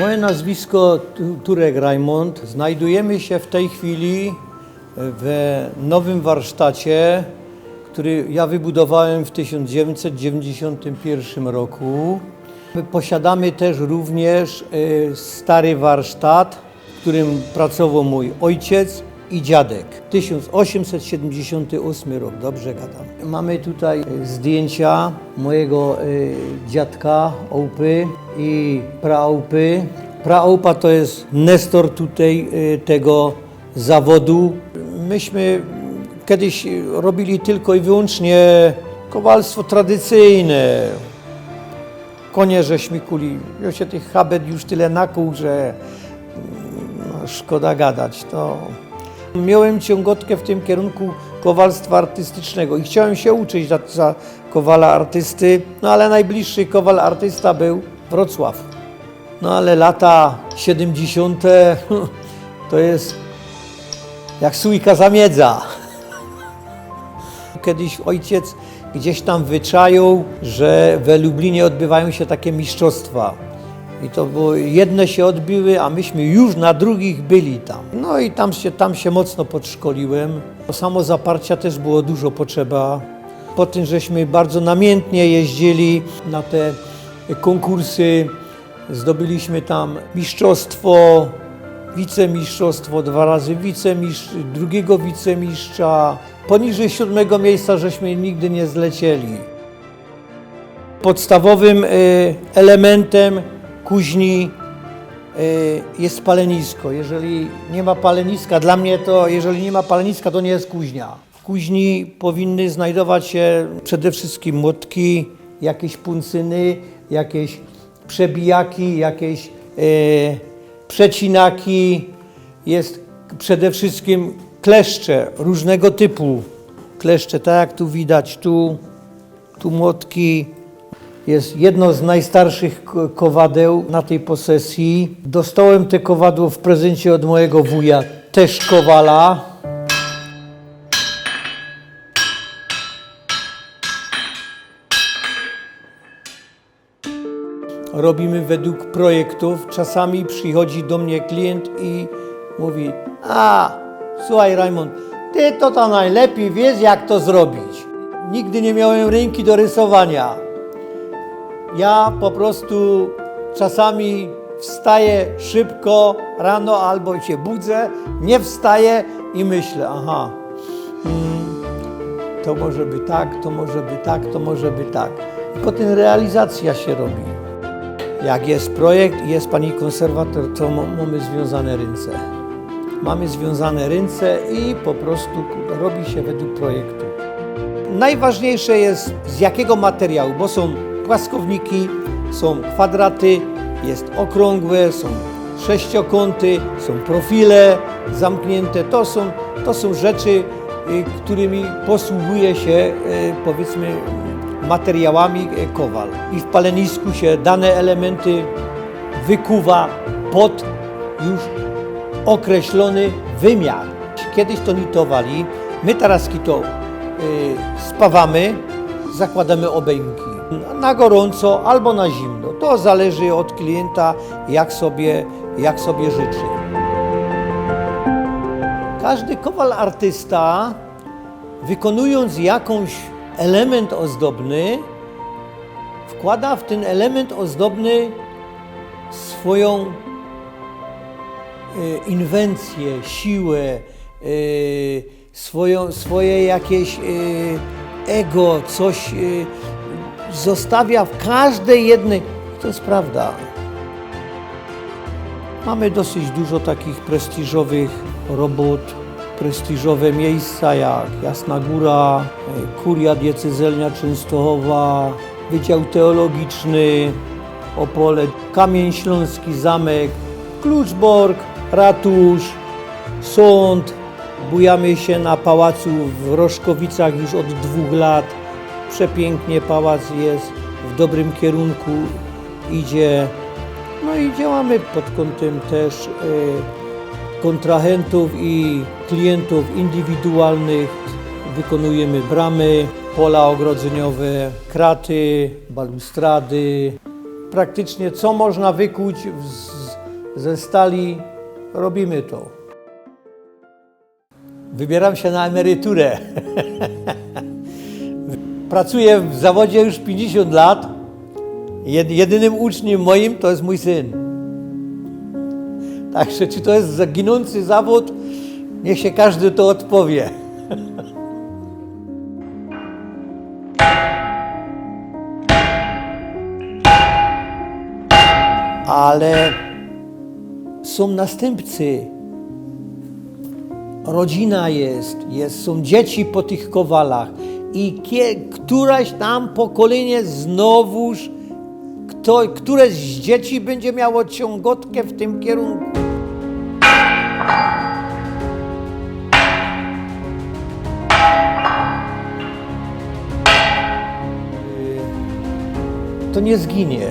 Moje nazwisko Tu- Turek Raimond. Znajdujemy się w tej chwili w nowym warsztacie, który ja wybudowałem w 1991 roku. My Posiadamy też również e, stary warsztat, w którym pracował mój ojciec i dziadek. 1878 rok, dobrze gadam. Mamy tutaj e, zdjęcia mojego e, dziadka Ołpy i praałpy. Praałpa to jest nestor tutaj e, tego zawodu. Myśmy kiedyś robili tylko i wyłącznie kowalstwo tradycyjne. Konie żeśmy kuli. Ja się tych habet już tyle nakłuł, że no, szkoda gadać. To miałem ciągotkę w tym kierunku kowalstwa artystycznego i chciałem się uczyć za, za kowala artysty, no ale najbliższy kowal artysta był Wrocław. No ale lata 70. to jest jak sójka zamiedza. Kiedyś ojciec gdzieś tam wyczaił, że we Lublinie odbywają się takie mistrzostwa. I to było, jedne się odbiły, a myśmy już na drugich byli tam. No i tam się, tam się mocno podszkoliłem. Samo zaparcia też było dużo potrzeba. Po tym, żeśmy bardzo namiętnie jeździli na te konkursy, zdobyliśmy tam mistrzostwo, wicemistrzostwo, dwa razy wicemistrz, drugiego wicemistrza. Poniżej siódmego miejsca żeśmy nigdy nie zlecieli. Podstawowym y, elementem kuźni y, jest palenisko. Jeżeli nie ma paleniska, dla mnie to, jeżeli nie ma paleniska, to nie jest kuźnia. W kuźni powinny znajdować się przede wszystkim młotki, jakieś puncyny, jakieś przebijaki, jakieś y, przecinaki. Jest przede wszystkim kleszcze różnego typu. Kleszcze, tak jak tu widać, tu, tu młotki. Jest jedno z najstarszych ko- kowadeł na tej posesji. Dostałem te kowadło w prezencie od mojego wuja, też kowala. Robimy według projektów. Czasami przychodzi do mnie klient i mówi: A, słuchaj, Raymond, ty to tam najlepiej wiesz, jak to zrobić. Nigdy nie miałem ręki do rysowania. Ja po prostu czasami wstaję szybko rano albo się budzę, nie wstaję i myślę, aha, mm, to może by tak, to może by tak, to może by tak. I potem realizacja się robi. Jak jest projekt i jest pani konserwator, to ma- mamy związane ręce. Mamy związane ręce i po prostu robi się według projektu. Najważniejsze jest z jakiego materiału, bo są płaskowniki, są kwadraty, jest okrągłe, są sześciokąty, są profile zamknięte. To są, to są rzeczy, y, którymi posługuje się y, powiedzmy materiałami y, kowal. I w palenisku się dane elementy wykuwa pod już określony wymiar. Kiedyś to nitowali, my teraz to spawamy, zakładamy obejmki na gorąco albo na zimno. To zależy od klienta, jak sobie, jak sobie życzy. Każdy kowal artysta, wykonując jakąś element ozdobny, wkłada w ten element ozdobny swoją e, inwencję, siłę, e, swoją, swoje jakieś e, ego, coś zostawia w każdej jednej. To jest prawda. Mamy dosyć dużo takich prestiżowych robót, prestiżowe miejsca jak Jasna Góra, e, Kuria Diecezelnia Częstochowa, Wydział Teologiczny, Opole, Kamień Śląski Zamek, Kluczbork, Ratusz, Sąd. Bujamy się na pałacu w Roszkowicach już od dwóch lat. Przepięknie pałac jest, w dobrym kierunku idzie. No i działamy pod kątem też e, kontrahentów i klientów indywidualnych. Wykonujemy bramy, pola ogrodzeniowe, kraty, balustrady. Praktycznie co można wykuć z, ze stali, robimy to. Wybieram się na emeryturę. Pracuję w zawodzie już 50 lat. Jed- Jedynym uczniem moim to jest mój syn. Także czy to jest zaginący zawód, niech się każdy to odpowie. Ale są następcy. Rodzina jest, jest, są dzieci po tych kowalach i kie, któraś tam pokolenie znowuż, kto, któreś z dzieci będzie miało ciągotkę w tym kierunku. To nie zginie.